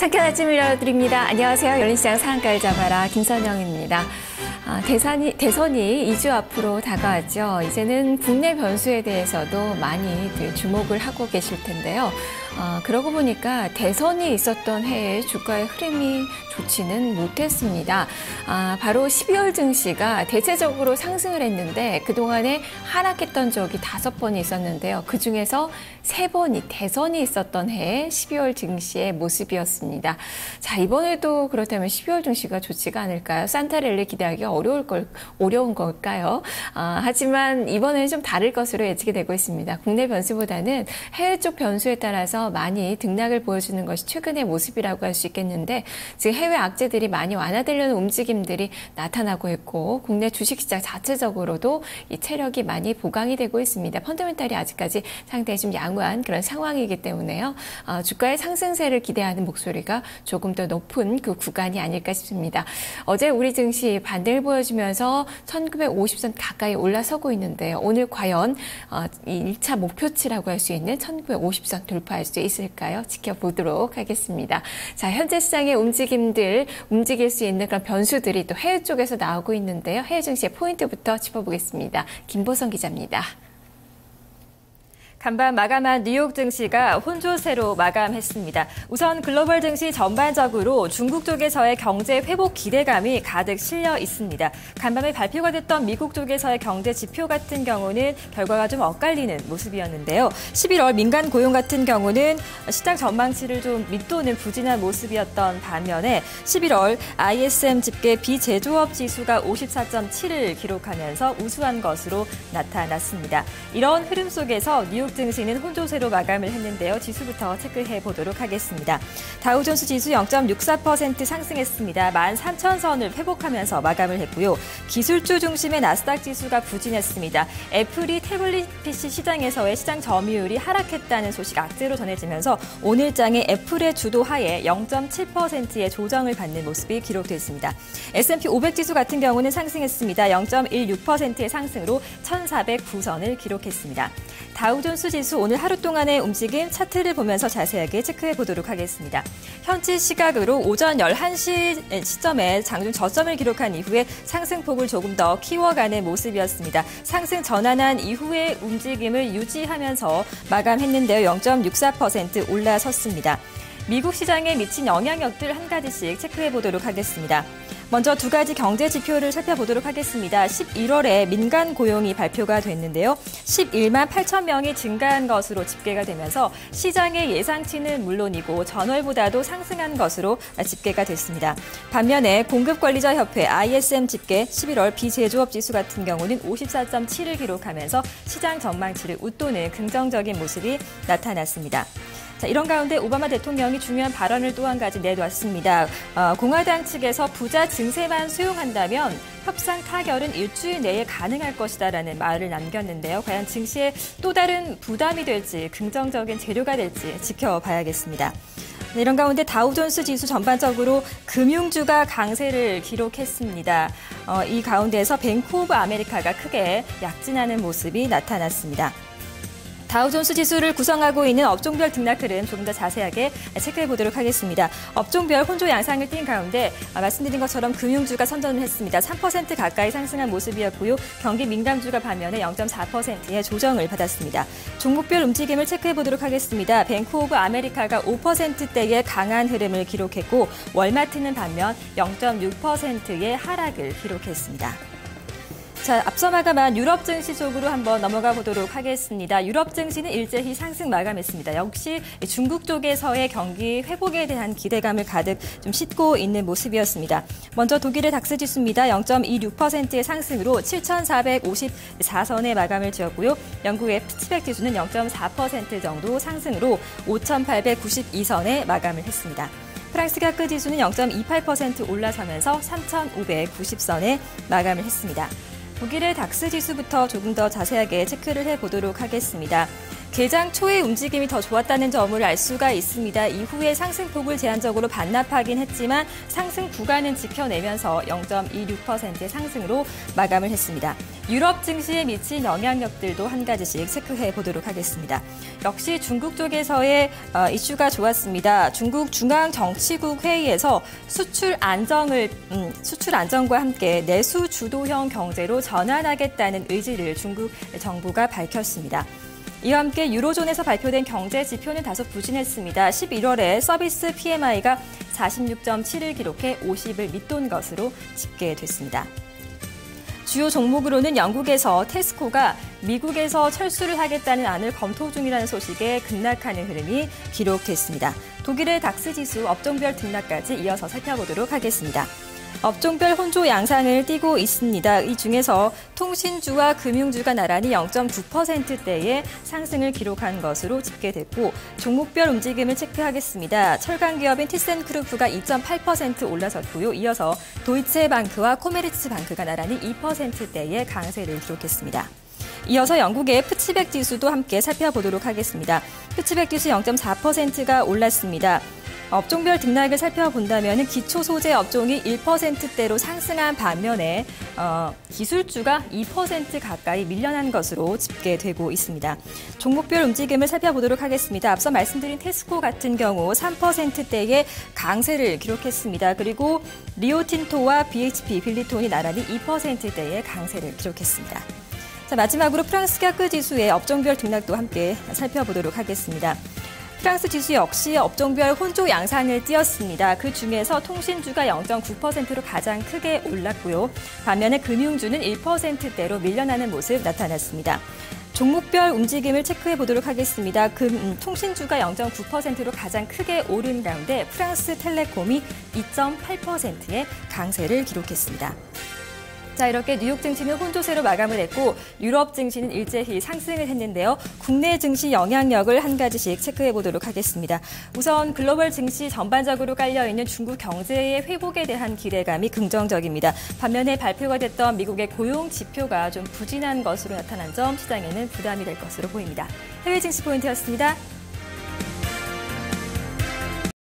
상쾌한 아침을 열어드립니다. 안녕하세요. 열린시장 상한가를 잡아라 김선영입니다. 아, 대선이, 대선이 2주 앞으로 다가왔죠. 이제는 국내 변수에 대해서도 많이 주목을 하고 계실 텐데요. 아, 그러고 보니까 대선이 있었던 해에 주가의 흐름이 좋지는 못했습니다. 아, 바로 12월 증시가 대체적으로 상승을 했는데 그동안에 하락했던 적이 다섯 번이 있었는데요. 그 중에서 세 번이 대선이 있었던 해에 12월 증시의 모습이었습니다. 자, 이번에도 그렇다면 12월 증시가 좋지가 않을까요? 산타랠리 기대하기 어려울 걸, 어려운 걸까요? 아, 하지만 이번에는 좀 다를 것으로 예측이 되고 있습니다. 국내 변수보다는 해외 쪽 변수에 따라서 많이 등락을 보여주는 것이 최근의 모습이라고 할 수 있겠는데 지금 해외 악재들이 많이 완화되려는 움직임들이 나타나고 있고 국내 주식시장 자체적으로도 이 체력이 많이 보강이 되고 있습니다. 펀더멘탈이 아직까지 상당히 좀 양호한 그런 상황이기 때문에요. 어, 주가의 상승세를 기대하는 목소리 가 조금 더 높은 그 구간이 아닐까 싶습니다. 어제 우리 증시 반등을 보여주면서 1950선 가까이 올라서고 있는데요. 오늘 과연 어, 이 1차 목표치라고 할 수 있는 1950선 돌파할 수 있을까요? 지켜보도록 하겠습니다. 자, 현재 시장의 움직임들, 움직일 수 있는 그런 변수들이 또 해외 쪽에서 나오고 있는데요. 해외 증시의 포인트부터 짚어보겠습니다. 김보성 기자입니다. 간밤 마감한 뉴욕 증시가 혼조세로 마감했습니다. 우선 글로벌 증시 전반적으로 중국 쪽에서의 경제 회복 기대감이 가득 실려 있습니다. 간밤에 발표가 됐던 미국 쪽에서의 경제 지표 같은 경우는 결과가 좀 엇갈리는 모습이었는데요. 11월 민간 고용 같은 경우는 시장 전망치를 좀 밑도는 부진한 모습이었던 반면에 11월 ISM 집계 비제조업 지수가 54.7을 기록하면서 우수한 것으로 나타났습니다. 이런 흐름 속에서 뉴욕 미국 증시는 혼조세로 마감을 했는데요. 지수부터 체크해 보도록 하겠습니다. 다우존스 지수 0.64% 상승했습니다. 13,000선을 회복하면서 마감을 했고요. 기술주 중심의 나스닥 지수가 부진했습니다. 애플이 태블릿 PC 시장에서의 시장 점유율이 하락했다는 소식 악재로 전해지면서 오늘장에 애플의 주도하에 0.7%의 조정을 받는 모습이 기록됐습니다. S&P 500 지수 같은 경우는 상승했습니다. 0.16%의 상승으로 1,409선을 기록했습니다. 다우존스 지수 오늘 하루 동안의 움직임 차트를 보면서 자세하게 체크해 보도록 하겠습니다. 현지 시각으로 오전 11시 시점에 장중 저점을 기록한 이후에 상승폭을 조금 더 키워가는 모습이었습니다. 상승 전환한 이후의 움직임을 유지하면서 마감했는데요. 0.64% 올라섰습니다. 미국 시장에 미친 영향력들 한 가지씩 체크해 보도록 하겠습니다. 먼저 두 가지 경제 지표를 살펴보도록 하겠습니다. 11월에 민간 고용이 발표가 됐는데요. 11만 8천 명이 증가한 것으로 집계가 되면서 시장의 예상치는 물론이고 전월보다도 상승한 것으로 집계가 됐습니다. 반면에 공급관리자협회 ISM 집계 11월 비제조업 지수 같은 경우는 54.7을 기록하면서 시장 전망치를 웃도는 긍정적인 모습이 나타났습니다. 자, 이런 가운데 오바마 대통령이 중요한 발언을 또 한 가지 내놓았습니다. 어, 공화당 측에서 부자 증세만 수용한다면 협상 타결은 일주일 내에 가능할 것이다라는 말을 남겼는데요. 과연 증시에 또 다른 부담이 될지 긍정적인 재료가 될지 지켜봐야겠습니다. 네, 이런 가운데 다우존스 지수 전반적으로 금융주가 강세를 기록했습니다. 어, 이 가운데서 뱅크 오브 아메리카가 크게 약진하는 모습이 나타났습니다. 다우존스 지수를 구성하고 있는 업종별 등락 흐름 조금 더 자세하게 체크해 보도록 하겠습니다. 업종별 혼조 양상을 띈 가운데 말씀드린 것처럼 금융주가 선전을 했습니다. 3% 가까이 상승한 모습이었고요. 경기 민감주가 반면에 0.4%의 조정을 받았습니다. 종목별 움직임을 체크해 보도록 하겠습니다. 뱅크 오브 아메리카가 5%대의 강한 흐름을 기록했고 월마트는 반면 0.6%의 하락을 기록했습니다. 자, 앞서 마감한 유럽 증시 쪽으로 한번 넘어가 보도록 하겠습니다. 유럽 증시는 일제히 상승 마감했습니다. 역시 중국 쪽에서의 경기 회복에 대한 기대감을 가득 좀 싣고 있는 모습이었습니다. 먼저 독일의 닥스 지수입니다. 0.26%의 상승으로 7,454선에 마감을 지었고요. 영국의 피치백 지수는 0.4% 정도 상승으로 5,892선에 마감을 했습니다. 프랑스 가크 지수는 0.28% 올라서면서 3,590선에 마감을 했습니다. 독일의 닥스 지수부터 조금 더 자세하게 체크를 해보도록 하겠습니다. 개장 초의 움직임이 더 좋았다는 점을 알 수가 있습니다. 이후에 상승폭을 제한적으로 반납하긴 했지만 상승 구간은 지켜내면서 0.26%의 상승으로 마감을 했습니다. 유럽 증시에 미친 영향력들도 한 가지씩 체크해 보도록 하겠습니다. 역시 중국 쪽에서의 어, 이슈가 좋았습니다. 중국 중앙정치국 회의에서 수출 안정을 음, 수출 안정과 함께 내수 주도형 경제로 전환하겠다는 의지를 중국 정부가 밝혔습니다. 이와 함께 유로존에서 발표된 경제 지표는 다소 부진했습니다. 11월에 서비스 PMI가 46.7을 기록해 50을 밑돈 것으로 집계됐습니다. 주요 종목으로는 영국에서 테스코가 미국에서 철수를 하겠다는 안을 검토 중이라는 소식에 급락하는 흐름이 기록됐습니다. 독일의 닥스 지수 업종별 등락까지 이어서 살펴보도록 하겠습니다. 업종별 혼조 양상을 띠고 있습니다. 이 중에서 통신주와 금융주가 나란히 0.9%대의 상승을 기록한 것으로 집계됐고 종목별 움직임을 체크하겠습니다. 철강 기업인 티센그룹프가 2.8% 올라섰고요. 이어서 도이체방크와 코메르츠방크가 나란히 2%대의 강세를 기록했습니다. 이어서 영국의 푸치백 지수도 함께 살펴보도록 하겠습니다. 푸치백 지수 0.4%가 올랐습니다. 업종별 등락을 살펴본다면 기초 소재 업종이 1%대로 상승한 반면에 어, 기술주가 2% 가까이 밀려난 것으로 집계되고 있습니다. 종목별 움직임을 살펴보도록 하겠습니다. 앞서 말씀드린 테스코 같은 경우 3%대의 강세를 기록했습니다. 그리고 리오틴토와 BHP, 빌리톤이 나란히 2%대의 강세를 기록했습니다. 자, 마지막으로 프랑스 갸크 지수의 업종별 등락도 함께 살펴보도록 하겠습니다. 프랑스 지수 역시 업종별 혼조 양상을 띄었습니다. 그 중에서 통신주가 0.9%로 가장 크게 올랐고요. 반면에 금융주는 1%대로 밀려나는 모습 나타났습니다. 종목별 움직임을 체크해 보도록 하겠습니다. 금, 음, 통신주가 0.9%로 가장 크게 오른 가운데 프랑스 텔레콤이 2.8%의 강세를 기록했습니다. 자, 이렇게 뉴욕 증시는 혼조세로 마감을 했고 유럽 증시는 일제히 상승을 했는데요. 국내 증시 영향력을 한 가지씩 체크해 보도록 하겠습니다. 우선 글로벌 증시 전반적으로 깔려 있는 중국 경제의 회복에 대한 기대감이 긍정적입니다. 반면에 발표가 됐던 미국의 고용 지표가 좀 부진한 것으로 나타난 점 시장에는 부담이 될 것으로 보입니다. 해외 증시 포인트였습니다.